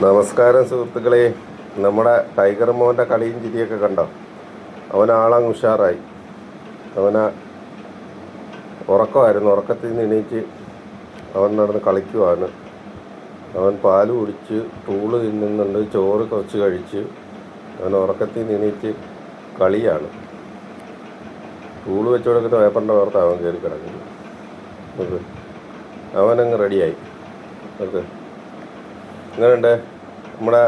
നമസ്കാരം സുഹൃത്തുക്കളെ. നമ്മുടെ ടൈഗർ മോന്റെ കളിയും ചിരിയൊക്കെ കണ്ടോ? അവൻ ആളങ്ങ് ഉഷാറായി. അവന ഉറക്കമായിരുന്നു. ഉറക്കത്തിൽ നിന്ന് എണീച്ച് അവൻ നടന്ന് കളിക്കുവാണ്. അവൻ പാൽ കുടിച്ച് തൂൾ തിന്നുന്നുണ്ട് ചോറ് കുറച്ച് കഴിച്ച് അവൻ ഉറക്കത്തിൽ നിന്ന് എണീച്ച് കളിയാണ്. തൂൾ വെച്ച് കൊടുക്കുന്ന പേപ്പറിന്റെ പുറത്ത് അവൻ കയറി കിടക്കുന്നു. അവനങ്ങ് റെഡിയായി നോക്ക്. എങ്ങനെയുണ്ട്? നമ്മുടെ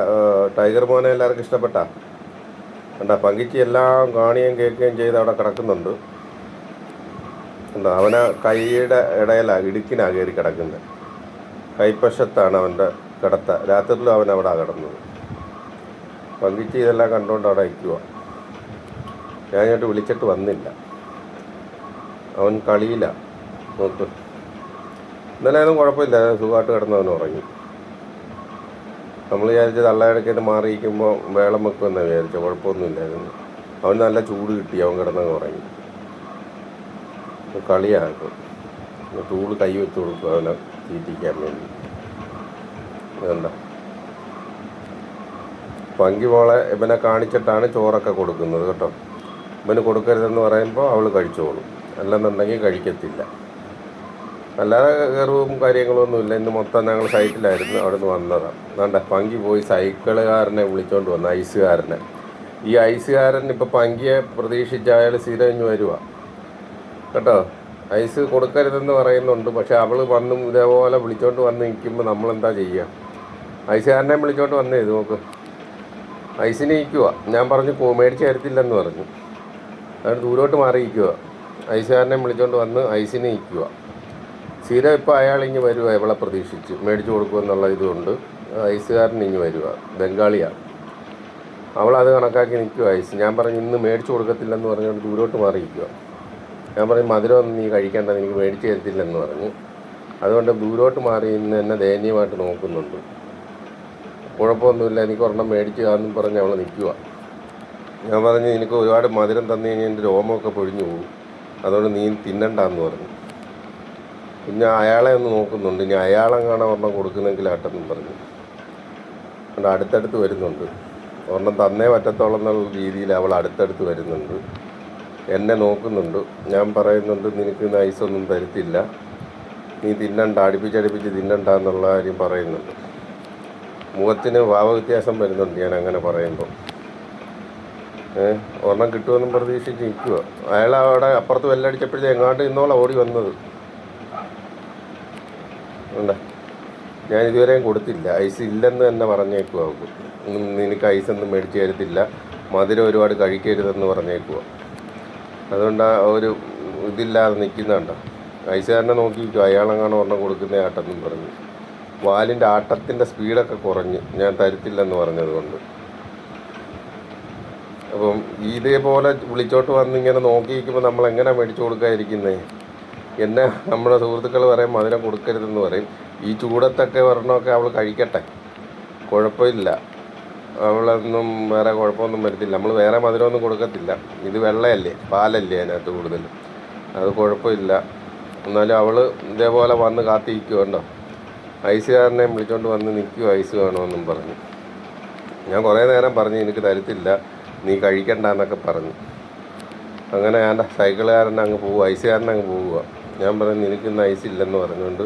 ടൈഗർ മോനെ എല്ലാവർക്കും ഇഷ്ടപ്പെട്ട? കണ്ട പങ്കിച്ച് എല്ലാം കാണുകയും കേൾക്കുകയും ചെയ്ത് അവിടെ കിടക്കുന്നുണ്ട്. കണ്ടോ അവനെ കൈയുടെ ഇടയിലാണ് ഇടുക്കിനാ കയറി കിടക്കുന്നത് കൈപ്പശത്താണ് അവന്റെ കിടത്ത. രാത്രിയിലും അവൻ അവിടെ കിടന്നത്. പങ്കിച്ച് ഇതെല്ലാം കണ്ടുകൊണ്ട് അവിടെ ഇരിക്കുക ഞാൻ ഇങ്ങോട്ട് വിളിച്ചിട്ട് വന്നില്ല. അവൻ കളിയില്ല നോക്ക്. ഇന്നലെ ഒന്നും കുഴപ്പമില്ല. സുഖമായിട്ട് കിടന്നവൻ ഉറങ്ങി. നമ്മൾ വിചാരിച്ച് തള്ളയിടയ്ക്ക് മാറിയിരിക്കുമ്പോൾ വേളം വെക്കുമെന്ന് വിചാരിച്ചു കുഴപ്പമൊന്നുമില്ലായിരുന്നു. അവൻ നല്ല ചൂട് കിട്ടി. അവൻ കിടന്നങ്ങ് ഉറങ്ങി. കളിയാക്കും. ചൂട് കൈ വെച്ച് കൊടുക്കും അവനെ തീറ്റിക്കാൻ വേണ്ടി. എന്താ പങ്കി മോളെ ഇവനെ കാണിച്ചിട്ടാണ് ചോറൊക്കെ കൊടുക്കുന്നത് കേട്ടോ. ഇവന് കൊടുക്കരുതെന്ന് പറയുമ്പോൾ അവൾ കഴിച്ചോളും. അല്ലെന്നുണ്ടെങ്കിൽ കഴിക്കത്തില്ല. അല്ലാതെ കയറും കാര്യങ്ങളൊന്നുമില്ല ഇന്ന് മൊത്തം ഞങ്ങൾ സൈറ്റിലായിരുന്നു. അവിടെ നിന്ന് വന്നതാണ് വേണ്ട പങ്കി പോയി സൈക്കിളുകാരനെ വിളിച്ചോണ്ട് വന്നു ഐസുകാരനെ. ഈ ഐസുകാരൻ ഇപ്പോൾ പങ്കിയെ പ്രതീക്ഷിച്ച് അയാൾ സ്ഥിരം വരുക കേട്ടോ? ഐസ് കൊടുക്കരുതെന്ന് പറയുന്നുണ്ട്. പക്ഷെ അവൾ വന്നും ഇതേപോലെ വിളിച്ചോണ്ട് വന്ന് നിൽക്കുമ്പോൾ നമ്മളെന്താ ചെയ്യുക ഐസുകാരനെ വിളിച്ചോണ്ട് വന്നേ ഇത് നോക്ക്. ഐസിനെ നിൽക്കുക ഞാൻ പറഞ്ഞു "കോ- മേടിച്ച് തരത്തില്ലെന്ന് പറഞ്ഞു. അതുകൊണ്ട് ദൂരോട്ട് മാറിയിരിക്കുക ഐസുകാരനെ വിളിച്ചോണ്ട് വന്ന് ഐസിനെ നിൽക്കുക സ്ഥിരം ഇപ്പോൾ അയാൾ ഇങ്ങ് വരുക ഇവളെ പ്രതീക്ഷിച്ച്. മേടിച്ചു കൊടുക്കുമെന്നുള്ള ഇതുകൊണ്ട് ഐസുകാരൻ ഇങ്ങ് വരിക ബംഗാളിയാണ് അവളത് കണക്കാക്കി നിൽക്കുക ഐസ്. ഞാൻ പറഞ്ഞു ഇന്ന് മേടിച്ചു കൊടുക്കത്തില്ലെന്ന് പറഞ്ഞുകൊണ്ട് ദൂരോട്ട് മാറിയിരിക്കുക ഞാൻ പറഞ്ഞു മധുരമൊന്നും നീ കഴിക്കേണ്ട എനിക്ക് മേടിച്ചു തരത്തില്ലെന്ന് പറഞ്ഞു. അതുകൊണ്ട് ദൂരോട്ട് മാറി ഇന്ന് എന്നെ ദയനീയമായിട്ട് നോക്കുന്നുണ്ട്. കുഴപ്പമൊന്നുമില്ല എനിക്ക് ഒരെണ്ണം മേടിച്ചു കാന്നും പറഞ്ഞ് അവൾ നിൽക്കുക ഞാൻ പറഞ്ഞു എനിക്ക് ഒരുപാട് മധുരം തന്നു കഴിഞ്ഞാൽ എന്റെ രോമമൊക്കെ പൊഴിഞ്ഞു പോകും. അതുകൊണ്ട് നീ തിന്നണ്ടെന്ന് പറഞ്ഞു. പിന്നെ അയാളെ ഒന്ന് നോക്കുന്നുണ്ട്. ഇനി അയാളെങ്ങാണ് ഒരെണ്ണം കൊടുക്കുന്നെങ്കിൽ ആട്ടെന്നും പറഞ്ഞു. അതുകൊണ്ട് അടുത്തടുത്ത് വരുന്നുണ്ട്. ഒരെണ്ണം തന്നേ പറ്റത്തോളം എന്നുള്ള രീതിയിൽ അവൾ അടുത്തടുത്ത് വരുന്നുണ്ട്. എന്നെ നോക്കുന്നുണ്ട്. ഞാൻ പറയുന്നുണ്ട് നിനക്ക് നൈസൊന്നും തരത്തില്ല. നീ തിന്നണ്ട അടുപ്പിച്ചടുപ്പിച്ച് തിന്നണ്ട എന്നുള്ള കാര്യം പറയുന്നുണ്ട്. മുഖത്തിന് ഭാവവ്യത്യാസം വരുന്നുണ്ട് ഞാൻ അങ്ങനെ പറയുമ്പോൾ. ഒരെണ്ണം കിട്ടുമെന്നും പ്രതീക്ഷിച്ച് നിൽക്കുക. അയാൾ അവിടെ അപ്പുറത്ത് വെല്ലടിച്ചപ്പോഴത്തേ എങ്ങാണ്ട് ഇന്നോളം ഓടി വന്നത്. ഉണ്ട്? ഞാൻ ഇതുവരെയും കൊടുത്തില്ല. ഐസ് ഇല്ലെന്ന് തന്നെ പറഞ്ഞേക്കുക അവർക്ക് നിനക്ക് ഐസ് ഒന്നും മേടിച്ച് തരത്തില്ല. മധുരം ഒരുപാട് കഴിക്കരുതെന്ന് പറഞ്ഞേക്കുക അതുകൊണ്ട് ആ ഒരു ഇതില്ലാതെ നിൽക്കുന്നുണ്ടോ ഐസുകാരനെ നോക്കിയിരിക്കും അയാളെങ്ങാണ് ഒരെണ്ണം കൊടുക്കുന്ന ആട്ടെന്നും പറഞ്ഞു. വാലിന്റെ ആട്ടത്തിന്റെ സ്പീഡൊക്കെ കുറഞ്ഞ്. ഞാൻ തരത്തില്ലെന്ന് പറഞ്ഞതുകൊണ്ട് അപ്പം ഇതേപോലെ വിളിച്ചോട്ട് വന്ന് ഇങ്ങനെ നോക്കിയിരിക്കുമ്പോൾ നമ്മൾ എങ്ങനെ മേടിച്ചു കൊടുക്കാതിരിക്കുന്നേ? എന്നെ നമ്മുടെ സുഹൃത്തുക്കൾ പറയും മധുരം കൊടുക്കരുതെന്ന് പറയും. ഈ ചൂടത്തൊക്കെ ഒരെണ്ണമൊക്കെ അവൾ കഴിക്കട്ടെ. കുഴപ്പമില്ല. അവളൊന്നും വേറെ കുഴപ്പമൊന്നും വരുത്തില്ല. നമ്മൾ വേറെ മധുരമൊന്നും കൊടുക്കത്തില്ല. ഇത് വെള്ളയല്ലേ? പാലല്ലേ അതിനകത്ത് കൂടുതൽ അത് കുഴപ്പമില്ല. എന്നാലും അവൾ ഇതേപോലെ വന്ന് കാത്തിരിക്കുന്നുണ്ടോ ഐസുകാരനെ വിളിച്ചോണ്ട് വന്ന് നിൽക്കുമോ ഐസ് വേണമെന്നും പറഞ്ഞു. ഞാൻ കുറേ നേരം പറഞ്ഞു എനിക്ക് തരത്തില്ല. നീ കഴിക്കണ്ട എന്നൊക്കെ പറഞ്ഞു. അങ്ങനെ ഞാൻ സൈക്കിളുകാരൻ അങ്ങ് പോവുക ഐസുകാരൻ അങ്ങ് പോവുക ഞാൻ പറഞ്ഞു നിനക്ക് നൈസ് ഐസ് ഇല്ലെന്ന് പറഞ്ഞുകൊണ്ട്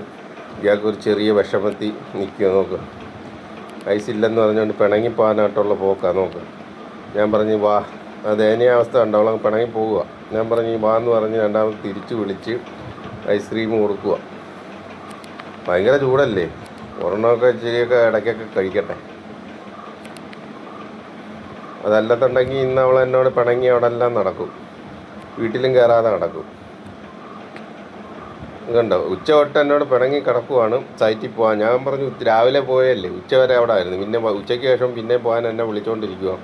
ഇയാൾക്ക് ഒരു ചെറിയ വിഷമത്തി നിൽക്കുക നോക്ക്. ഐസ് ഇല്ലെന്ന് പറഞ്ഞുകൊണ്ട് പിണങ്ങിപ്പോകാനായിട്ടുള്ള പോക്കാ നോക്ക്. ഞാൻ പറഞ്ഞു വാ. ആ ദയനീയാവസ്ഥ അവളങ്ങ് പിണങ്ങി പോവുക. ഞാൻ പറഞ്ഞു വാ എന്ന് പറഞ്ഞ് രണ്ടാമത് തിരിച്ച് വിളിച്ച് ഐസ്ക്രീം കൊടുക്കുക. ഭയങ്കര ചൂടല്ലേ? ഒരെണ്ണമൊക്കെ ഇച്ചിരിയൊക്കെ ഇടയ്ക്കൊക്കെ കഴിക്കട്ടെ. അതല്ലെന്നുണ്ടെങ്കിൽ ഇന്ന് അവൾ എന്നോട് പിണങ്ങി അവിടെ എല്ലാം നടക്കും. വീട്ടിലും കയറാതെ നടക്കും. കണ്ടോ ഉച്ച തൊട്ട് എന്നോട് പിണങ്ങി കിടക്കുവാണ് സൈറ്റിൽ പോകാൻ ഞാൻ പറഞ്ഞു രാവിലെ പോയല്ലേ? ഉച്ച വരെ അവിടെ ആയിരുന്നു. പിന്നെ ഉച്ചയ്ക്ക് ശേഷം പിന്നെ പോകാൻ എന്നെ വിളിച്ചുകൊണ്ടിരിക്കുക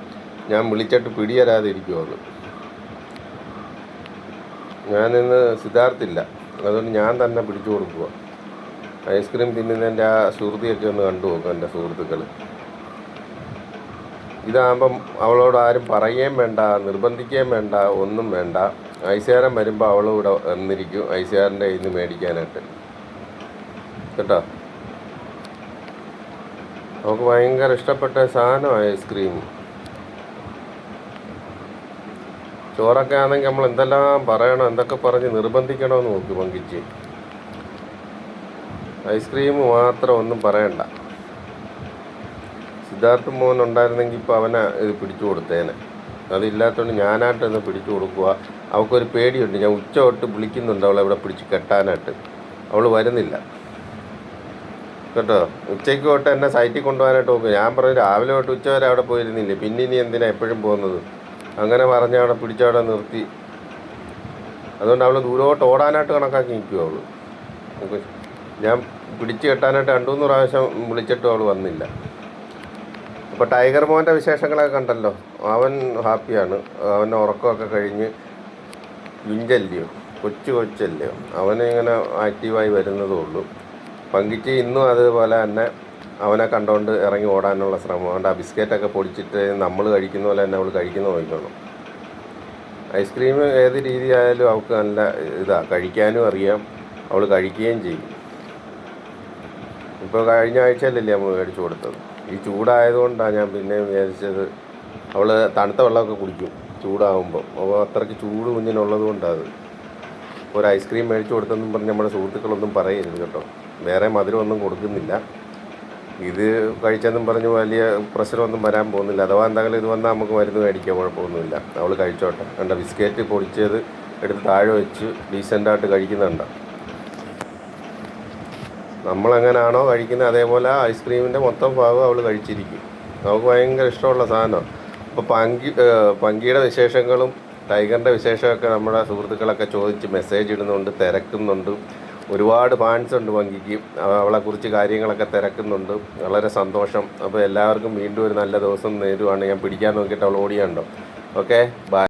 ഞാൻ വിളിച്ചിട്ട് പിടിയരാതെ ഇരിക്കുവാണ് ഞാനിന്ന് സിദ്ധാർത്ഥില്ല അതുകൊണ്ട് ഞാൻ തന്നെ പിടിച്ചു കൊടുക്കുക ഐസ്ക്രീം തിന്നുന്നതിന്റെ ആ സുഹൃത്തിയൊക്കെ ഒന്ന് കണ്ടു നോക്കും എന്റെ സുഹൃത്തുക്കൾ ഇതാകുമ്പം അവളോട് ആരും പറയുകയും വേണ്ട നിർബന്ധിക്കുകയും വേണ്ട ഒന്നും വേണ്ട. ഐസുകാരൻ വരുമ്പോൾ അവളും ഇവിടെ വന്നിരിക്കും. ഐസുകാരന്റെ കയ്യിൽ നിന്ന് മേടിക്കാനായിട്ട്. കേട്ടോ? അവൾക്ക് ഭയങ്കര ഇഷ്ടപ്പെട്ട സാധനം ഐസ്ക്രീം. ചോറൊക്കെ ആണെങ്കിൽ നമ്മൾ എന്തെല്ലാം പറയണം എന്തൊക്കെ പറഞ്ഞ് നിർബന്ധിക്കണമെന്ന് നോക്കി പങ്കിച്ച്. ഐസ്ക്രീം മാത്രം ഒന്നും പറയണ്ട. സിദ്ധാർത്ഥ മോൻ ഉണ്ടായിരുന്നെങ്കിൽ ഇപ്പോൾ അവനെ ഇത് പിടിച്ചു കൊടുത്തേനെ. അതില്ലാത്തതുകൊണ്ട് ഞാനായിട്ടൊന്ന് പിടിച്ചു കൊടുക്കുക അവൾക്കൊരു പേടിയുണ്ട്. ഞാൻ ഉച്ച തൊട്ട് വിളിക്കുന്നുണ്ട് അവളെ ഇവിടെ പിടിച്ച് കെട്ടാനായിട്ട്. അവൾ വരുന്നില്ല. കേട്ടോ? ഉച്ചയ്ക്ക് തൊട്ട് എന്നെ സൈറ്റിൽ കൊണ്ടുപോകാനായിട്ട് നോക്കും. ഞാൻ പറഞ്ഞു രാവിലെ തൊട്ട് ഉച്ച വരെ അവിടെ പോയിരുന്നില്ലേ? പിന്നെ ഇനി എന്തിനാണ് എപ്പോഴും പോകുന്നത്? അങ്ങനെ പറഞ്ഞ് അവിടെ പിടിച്ചവിടെ നിർത്തി. അതുകൊണ്ട് അവൾ ദൂരോട്ട് ഓടാനായിട്ട് കണക്കാക്കി നിൽക്കും അവൾ ഞാൻ പിടിച്ച് കെട്ടാനായിട്ട് രണ്ടു മൂന്ന് പ്രാവശ്യം വിളിച്ചിട്ടും അവൾ വന്നില്ല. അപ്പോൾ ടൈഗർ മോന്റെ വിശേഷങ്ങളൊക്കെ കണ്ടല്ലോ? അവൻ ഹാപ്പിയാണ്. അവന്റെ ഉറക്കമൊക്കെ കഴിഞ്ഞ് ഇഞ്ചല്ലയോ കൊച്ചു കൊച്ചല്ലയോ അവനിങ്ങനെ ആക്റ്റീവായി വരുന്നതേ ഉള്ളൂ. പങ്കിച്ച് ഇന്നും അതുപോലെ തന്നെ അവനെ കണ്ടുകൊണ്ട് ഇറങ്ങി ഓടാനുള്ള ശ്രമം. അവന്റെ ആ ബിസ്ക്കറ്റൊക്കെ പൊടിച്ചിട്ട് നമ്മൾ കഴിക്കുന്ന പോലെ തന്നെ അവൾ കഴിക്കുന്ന നോക്കണം ഐസ്ക്രീം ഏത് രീതിയായാലും അവൾക്ക് നല്ല ഇതാ കഴിക്കാനും അറിയാം. അവൾ കഴിക്കുകയും ചെയ്യും. ഇപ്പോൾ കഴിഞ്ഞ ആഴ്ചയിലല്ലേ നമ്മൾ മേടിച്ചു കൊടുത്തത്? ഈ ചൂടായതുകൊണ്ടാണ് ഞാൻ പിന്നെ വിചാരിച്ചത് അവൾ തണുത്ത വെള്ളമൊക്കെ കുടിക്കും ചൂടാകുമ്പോൾ അപ്പോൾ അത്രയ്ക്ക് ചൂട് കുഞ്ഞിനുള്ളത് കൊണ്ടാണ് ഒരു ഐസ്ക്രീം മേടിച്ചു കൊടുത്തെന്നും പറഞ്ഞ് നമ്മുടെ സുഹൃത്തുക്കളൊന്നും പറയരുത് കേട്ടോ. വേറെ മധുരമൊന്നും കൊടുക്കുന്നില്ല. ഇത് കഴിച്ചെന്നും പറഞ്ഞ് വലിയ പ്രഷറൊന്നും വരാൻ പോകുന്നില്ല. അഥവാ എന്തായാലും ഇത് വന്നാൽ നമുക്ക് മരുന്ന് മേടിക്കാൻ കുഴപ്പമൊന്നുമില്ല. അവൾ കഴിച്ചോട്ടെ. കണ്ട ബിസ്ക്കറ്റ് പൊടിച്ചത് എടുത്ത് താഴെ വെച്ച് ഡീസന്റായിട്ട് കഴിക്കുന്നുണ്ടോ. നമ്മളെങ്ങനാണോ കഴിക്കുന്നത് അതേപോലെ ഐസ്ക്രീമിന്റെ മൊത്തം ഭാഗം അവൾ കഴിച്ചിരിക്കും. നമുക്ക് ഭയങ്കര ഇഷ്ടമുള്ള സാധനമാണ്. അപ്പോൾ പങ്കി പങ്കിയുടെ വിശേഷങ്ങളും ടൈഗറിന്റെ വിശേഷമൊക്കെ നമ്മുടെ സുഹൃത്തുക്കളൊക്കെ ചോദിച്ച് മെസ്സേജ് ഇടുന്നുണ്ട് തിരക്കുന്നുണ്ട്. ഒരുപാട് ഫാൻസ് ഉണ്ട് പങ്കിക്ക്. അവളെക്കുറിച്ച് കാര്യങ്ങളൊക്കെ തിരക്കുന്നുണ്ട്. വളരെ സന്തോഷം. അപ്പോൾ എല്ലാവർക്കും വീണ്ടും ഒരു നല്ല ദിവസം നേരുവാണ്. ഞാൻ പിടിക്കാൻ നോക്കിയിട്ട് അവൾ ഓടിയുണ്ടോ? Okay bye